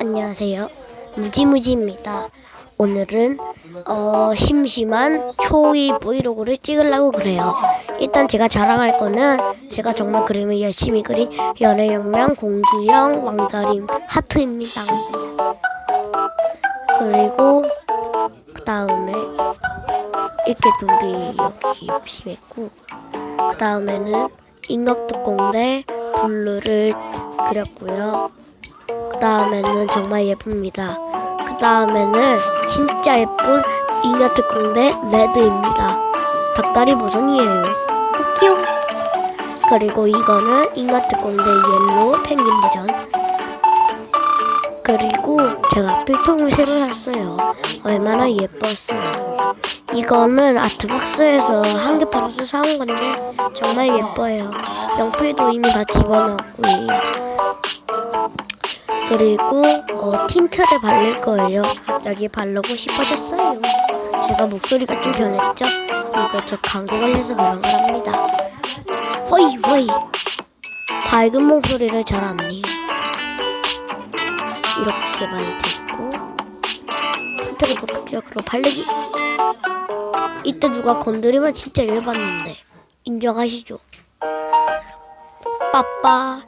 안녕하세요. 무지무지입니다. 오늘은 어, 심심한 초이 브이로그를 찍으려고 그래요. 일단 제가 자랑할 거는 제가 정말 그림을 열심히 그린 연애혁명 공주영 왕자림 하트입니다. 그리고 그 다음에 이렇게 둘이 여기 열심히 했고 그 다음에는 인격특공대 블루를 그렸고요. 그 다음에는 정말 예쁩니다. 그 다음에는 진짜 예쁜 인격특공대 레드입니다. 닭다리 버전이에요. 귀여워. 그리고 이거는 인격특공대 옐로우 펭귄 버전. 그리고 제가 필통을 새로 샀어요. 얼마나 예뻤어요. 이거는 아트박스에서 한 개 팔아서 사온 건데 정말 예뻐요. 연필도 이미 다 집어넣었고요. 그리고 어, 틴트를 바를 거예요. 갑자기 바르고 싶어졌어요. 제가 목소리가 좀 변했죠? 이거 저 감기 걸려서 그런 거랍니다. 허이 허이 밝은 목소리를 잘 안 내요. 이렇게 많이 되고 틴트를 본격적으로 바르기. 이때 누가 건드리면 진짜 열받는데 인정하시죠? 빠빠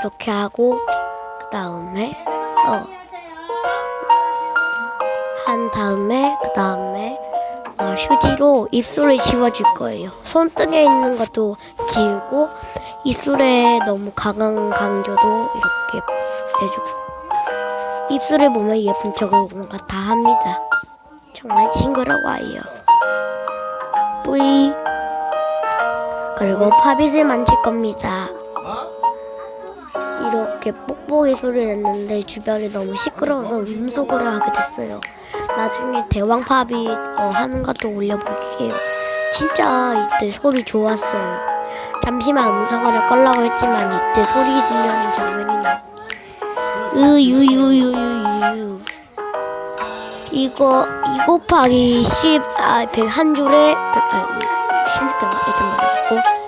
이렇게 하고 그 다음에 어. 한 다음에 그 다음에 어, 휴지로 입술을 지워줄 거예요. 손등에 있는 것도 지우고 입술에 너무 강한 강조도 이렇게 해주고 입술에 보면 예쁜 척을 뭔가 다 합니다. 정말 징그러워요. 뿌이 그리고 팝잇을 만질 겁니다. 이렇게 뽁뽁이 소리를 냈는데 주변이 너무 시끄러워서 음소거를 하게 됐어요. 나중에 대왕팝이 어, 하는 것도 올려볼게요. 진짜 이때 소리 좋았어요. 잠시만 음소거를 끌라고 했지만 이때 소리 들려는 장면이 나. 으유유유유유. 이거 2 곱하기 10, 아, 100한 줄에, 아, 16개가 이렇게 말이고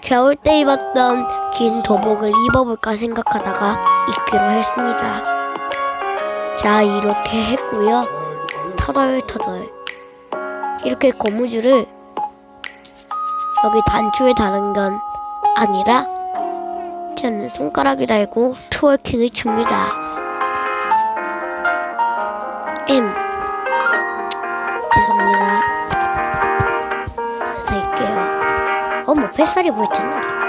겨울 때 입었던 긴 도복을 입어볼까 생각하다가 입기로 했습니다. 자, 이렇게 했고요. 터덜터덜. 이렇게 고무줄을 여기 단추에 다는 건 아니라 저는 손가락에 달고 트월킹을 춥니다. M. 죄송합니다. 될게요. 어, 뭐 뱃살이 보였잖아.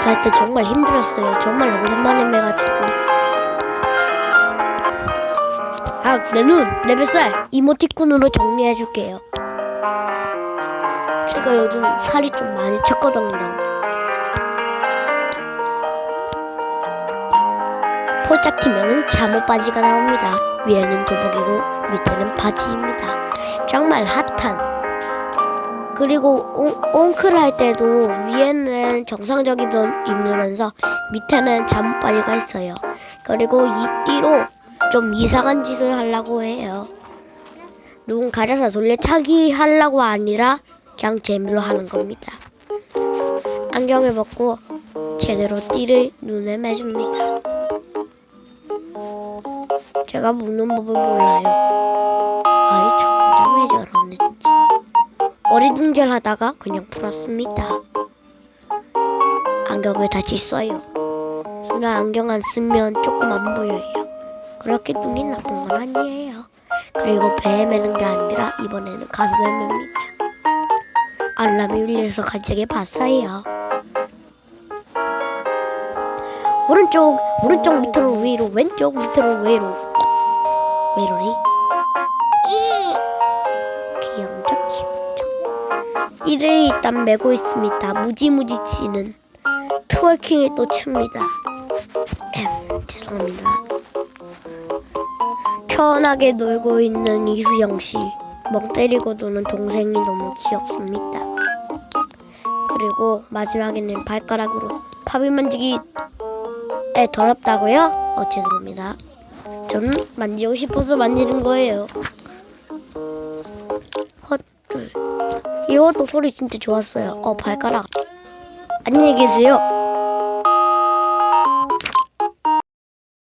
이때 달때 정말 힘들었어요. 정말 오랜만에 매가지고. 아, 내 눈, 내 뱃살 이모티콘으로 정리해줄게요. 제가 요즘 살이 좀 많이 쪘거든요. 폴짝 튀면은 잠옷 바지가 나옵니다. 위에는 도복이고 밑에는 바지입니다. 정말 핫한. 그리고 옹, 옹크를 할 때도 위에는 정상적인 옷 입으면서 밑에는 잠옷 바지가 있어요. 그리고 이 띠로 좀 이상한 짓을 하려고 해요. 누군 가려서 돌려차기 하려고 아니라 그냥 재미로 하는 겁니다. 안경을 벗고 제대로 띠를 눈에 매줍니다. 제가 묻는 법을 몰라요. 어리둥절하다가 그냥 풀었습니다. 안경을 다시 써요. 저는 안경 안 쓰면 조금 안 보여요. 그렇게 눈이 나쁜 건 아니에요. 그리고 배에 매는 게 아니라 이번에는 가슴에 맵니다. 알람이 울려서 갑자기 봤어요. 오른쪽 오른쪽 밑으로 위로 왼쪽 밑으로 위로 왜 이러니? 이를 일단 메고 있습니다 무지무지 치는 트월킹을 또 춥니다 엠, 죄송합니다 편하게 놀고 있는 이수영 씨 멍 때리고 노는 동생이 너무 귀엽습니다 그리고 마지막에는 발가락으로 팝을 만지기 에 더럽다고요? 어 죄송합니다. 저는 만지고 싶어서 만지는 거예요. 이것도 소리 진짜 좋았어요. 어 발가락. 안녕히 계세요.